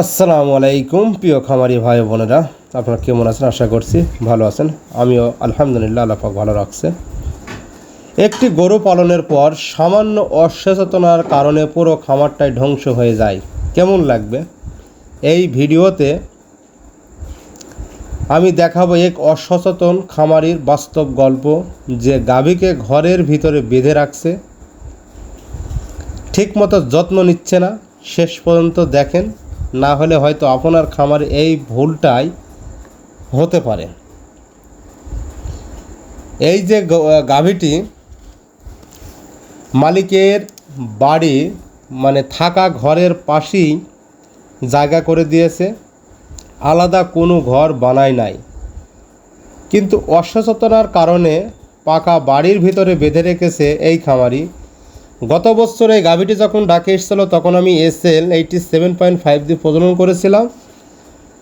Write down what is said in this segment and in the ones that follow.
আসসালামু আলাইকুম, প্রিয় খামারি ভাই বোনেরা। আপনারা কেমন আছেন? আশা করছি ভালো আছেন। আমিও আলহামদুলিল্লাহ আল্লাহ পাক ভালো রাখছে। একটি গরু পালনের পর সামান্য অসচেতনার কারণে পুরো খামারটাই ধ্বংস হয়ে যায়। কেমন লাগবে? এই ভিডিওতে আমি দেখাবো এক অসচেতন খামারির বাস্তব গল্প যে গাভীকে ঘরের ভিতরে বেঁধে রাখছে। ঠিকমতো যত্ন নিচ্ছে না। শেষ পর্যন্ত দেখেন না হলে হয়তো আপনার খামারে এই ভুলটাই হতে পারে। এই যে গাভীটি মালিকের বাড়ি মানে থাকা ঘরের পাশেই জায়গা করে দিয়েছে, আলাদা কোনো ঘর বানায় নাই। কিন্তু অসচেতনার কারণে পাকা বাড়ির ভিতরে বেঁধে রেখেছে এই খামারি। গত বছর এই গাভীটি যখন ডাকে এসেছিল, তখন আমি S L eighty seven point five দিয়ে প্রজনন করেছিলাম।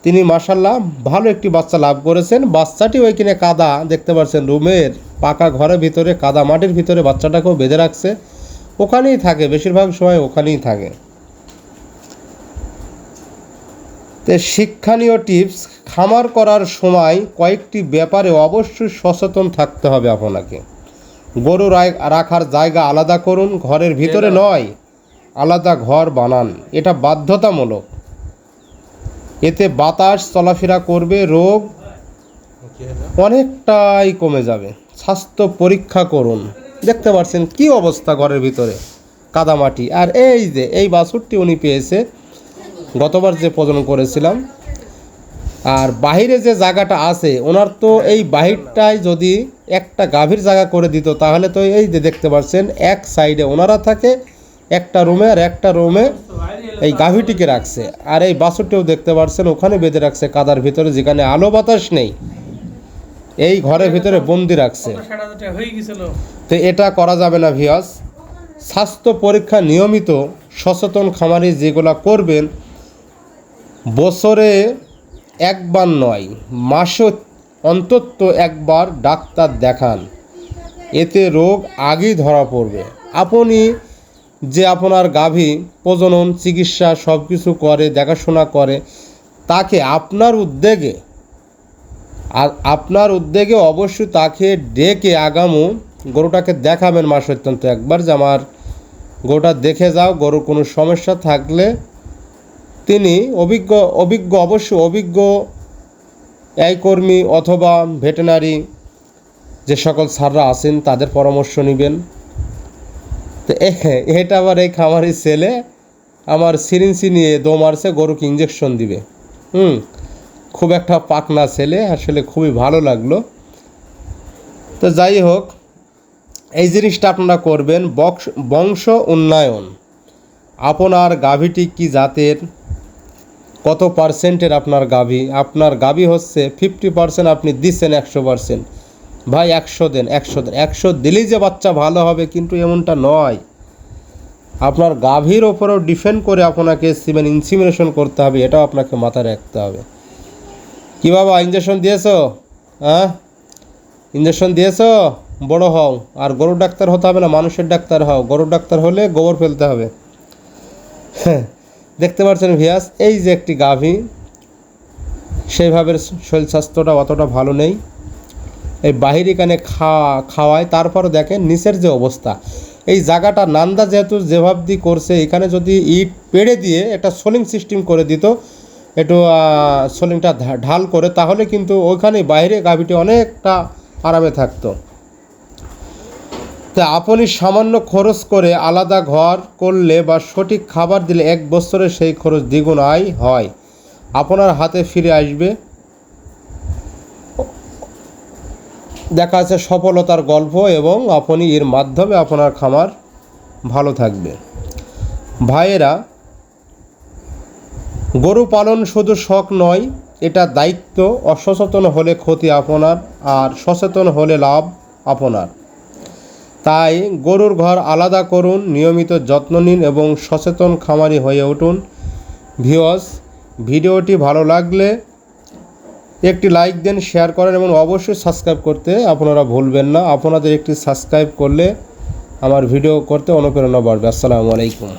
তিনি মাসাল্লাহ ভালো একটি বাচ্চা লাভ করেছেন। বাচ্চাটি ওইখানে কাদা, দেখতে পাচ্ছেন রুমের পাকা ঘরের ভিতরে, কাদা মাটির ভিতরে বাচ্চাটাকেও বেঁধে রাখছে। ওখানেই থাকে, বেশিরভাগ সময় ওখানেই থাকে। তো শিক্ষণীয় টিপস, খামার করার সময় কয়েকটি ব্যাপারে অবশ্যই সচেতন থাকতে হবে আপনাকে। গরু রাখার জায়গা আলাদা করুন ঘরের ভিতরে নয় আলাদা ঘর বানান। এটা বাধ্যতামূলক। এতে বাতাস চলাফেরা করবে রোগ অনেকটাই কমে যাবে। স্বাস্থ্য পরীক্ষা করুন। দেখতে পাচ্ছেন কি অবস্থা ঘরের ভিতরে কাদামাটি। আর এই যে এই বাছুরটি উনি পেয়েছে গতবার যে প্রজনন করেছিলাম আর বাহিরে যে জায়গাটা আছে, ওনার তো এই বাহিরটায় যদি একটা গাভীর জায়গা করে দিত, তাহলে তো এই যে দেখতে পাচ্ছেন, এক সাইডে ওনারা থাকে, একটা রুমে আর একটা রুমে এই গাভীটিকে রাখছে। আর এই বাছুরটিও দেখতে পাচ্ছেন, ওখানে বেঁধে রাখছে কাদার ভিতরে, যেখানে আলো বাতাস নেই। এই ঘরের ভিতরে বন্দি রাখছে। তো এটা করা যাবে না ভিয়াস স্বাস্থ্য পরীক্ষা নিয়মিত সচেতন খামারি যেগুলো করবেন, বছরে একবার নয় মাসে অন্তত একবার ডাক্তার দেখান। এতে রোগ আগেই ধরা পড়বে। আপনি যে আপনার গাভী প্রজনন, চিকিৎসা সব কিছু করে, দেখাশোনা করে, তাকে আপনার উদ্যোগে, আর আপনার উদ্যোগে অবশ্যই তাকে ডেকে আগামু, গরুটাকে দেখাবেন মাস অত্যন্ত একবার যে আমার গরুটা দেখে যাও, গরুর কোনো সমস্যা থাকলে তিনি অভিজ্ঞ অভিজ্ঞ, অবশ্য অভিজ্ঞ এই কর্মী অথবা ভেটেনারি যে সকল স্যাররা আছেন, তাদের পরামর্শ নেবেন। তো এটা আবার এই খামারি ছেলে আমার সিরিঞ্চি নিয়ে দো মারছে, গরুকে ইঞ্জেকশন দিবে। হুম, খুব একটা পাকনা ছেলে, আসলে খুবই ভালো লাগল। তো যাই হোক, এই জিনিসটা আপনারা করবেন বংশ উন্নয়ন। আপনার গাভীটি কি জাতের? কত পার্সেন্টের আপনার গাভী? আপনার গাভী হচ্ছে ফিফটি পার্সেন্ট আপনি দিচ্ছেন একশো পার্সেন্ট। ভাই একশো দেন একশো দেন। একশো দিলেই যে বাচ্চা ভালো হবে কিন্তু এমনটা নয়। আপনার গাভীর ওপরেও ডিপেন্ড করে আপনাকে সিমেন ইনসিমিনেশন করতে হবে এটাও আপনাকে মাথায় রাখতে হবে। কি বাবা ইঞ্জেকশন দিয়েছ? হ্যাঁ? ইঞ্জেকশন দিয়েছ? বড় হও। আর গরুর ডাক্তার হতে হবে না মানুষের ডাক্তার হও। গরুর ডাক্তার হলে গোবর ফেলতে হবে। হ্যাঁ, দেখতে পাচ্ছেন ভিয়াস, এই যে একটি গাভী, সেইভাবে শরীর স্বাস্থ্যটা অতটা ভালো নেই। এই বাহিরি কানে খাওয়া খাওয়ায় তারপর দেখেন নিচের যে অবস্থা। এই জায়গাটা নান্দা যেহেতু যেভাব দিয়ে করছে, এখানে যদি ইট পেড়ে দিয়ে একটা সোলিং সিস্টেম করে দিত, একটু সোলিংটা ঢাল করে, তাহলে কিন্তু ওইখানে বাইরে গাভীটি অনেকটা আরামে থাকতো। তা আপনি সামান্য খরচ করে আলাদা ঘর করলে বা সঠিক খাবার দিলে এক বছরে সেই খরচ দ্বিগুণ আয় হয়। আপনার হাতে ফিরে আসবে। দেখা আছে সফলতার গল্প এবং আপনি এর মাধ্যমে আপনার খামার ভালো থাকবে। ভাইয়েরা, গরু পালন শুধু শখ নয়, এটা দায়িত্ব। অসচেতন হলে ক্ষতি আপনার আর সচেতন হলে লাভ আপনার। তাই গরুর ঘর আলাদা করুন, নিয়মিত যত্ন নিন এবং সচেতন খামারি হয়ে উঠুন। ভিওস ভিডিওটি ভালো লাগলে একটি লাইক দেন, শেয়ার করেন এবং অবশ্যই সাবস্ক্রাইব করতে আপনারা ভুলবেন না। আপনাদের একটি সাবস্ক্রাইব করলে আমার ভিডিও করতে অনুপ্রেরণা বাড়বে। আসসালামু আলাইকুম।